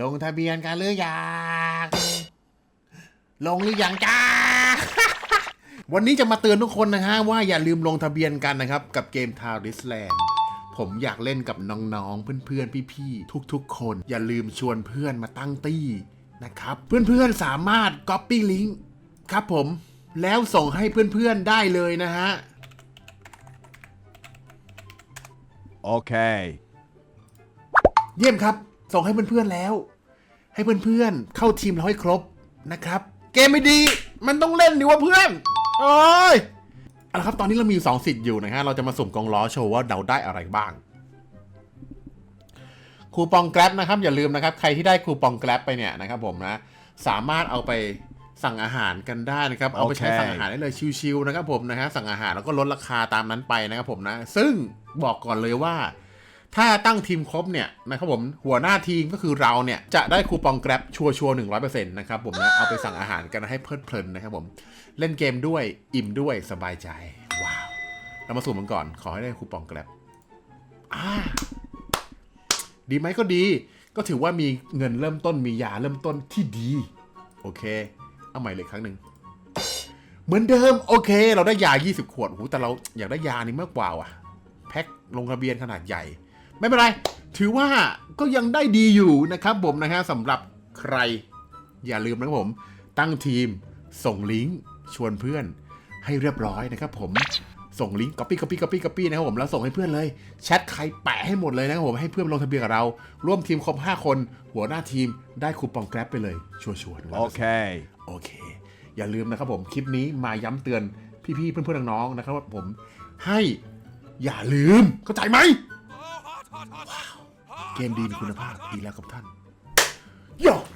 ลงทะเบียนกันหรือยังลงหรือยังจ้า วันนี้จะมาเตือนทุกคนนะฮะว่าอย่าลืมลงทะเบียนกันนะครับ กับเกมทาริสแลนด์ผมอยากเล่นกับน้องๆ เพื่อนๆ พี่ๆ ทุกๆ คน อย่าลืมชวนเพื่อนมาตั้งตี้นะครับ เพื่อนๆ สามารถ Copy Link ครับผม แล้วส่งให้เพื่อนๆ ได้เลยนะฮะ Okay. เยี่ยมครับ ส่งให้เพื่อนๆแล้ว ให้เพื่อนๆเข้าทีมเราให้ครบนะครับ เกมไม่ดี มันต้องเล่นดิว่าเพื่อนโอ้ยเอาละครับตอนนี้เรามีอยู่สองสิทธิ์อยู่นะฮะเราจะมาสุ่มกองล้อโชว์ว่าเราได้อะไรบ้างคูปองแกร็บนะครับอย่าลืมนะครับ ใครที่ได้คูปองแกร็บไปเนี่ยนะครับผมนะ สามารถเอาไปสั่งอาหารกันได้นะครับ เอาไปใช้โอเคสั่งอาหารได้เลยชิวๆนะครับผมนะฮะสั่งอาหารแล้วก็ลดราคาตามนั้นไปนะครับผมนะ ซึ่งบอกก่อนเลยว่า ถ้าตั้งทีมครบเนี่ยนะครับผมหัวหน้าทีมก็คือเราเนี่ยจะได้คูปองแกร็บชัวชัวหนึ่งร้อยเปอร์เซ็นต์นะครับผมนะเอาไปสั่งอาหารกันให้เพลิดเพลินนะครับผมเล่นเกมด้วยอิ่มด้วยสบายใจว้าวเรามาสุ่มมันก่อน ขอให้ได้คูปองแกร็บอ่าดีไหมก็ดี ก็ถือว่ามีเงินเริ่มต้นมียาเริ่มต้นที่ดี โอเค เอาใหม่เลยครั้งหนึ่งเหมือนเดิม โอเค เราได้ยา 20 ขวดโอ้แต่เราอยากได้ยานี้มากกว่าว่ะ แพ็คลงทะเบียนขนาดใหญ่ ไม่เป็นไร ถือว่าก็ยังได้ดีอยู่นะครับผมนะฮะสำหรับใคร อย่าลืมนะครับผม ตั้งทีมส่งลิงก์ชวนเพื่อนให้เรียบร้อยนะครับผมส่งลิงก์ copy copy copy copy นะครับผมแล้วส่งให้เพื่อนเลยแชทใครแปะให้หมดเลยนะครับผมให้เพื่อนลงทะเบียนกับเรา ร่วมทีมครบ5 คน หัวหน้าทีมได้คูปองแกร็บไปเลย ชัวร์ๆ100% Okay. โอเค อย่าลืมนะครับผมคลิปนี้มาย้ำเตือนพี่ๆเพื่อนๆน้องๆนะครับว่าผมให้อย่าลืมเข้าใจไหมว้าว เกมดีมีคุณภาพดีแล้วกับท่านโย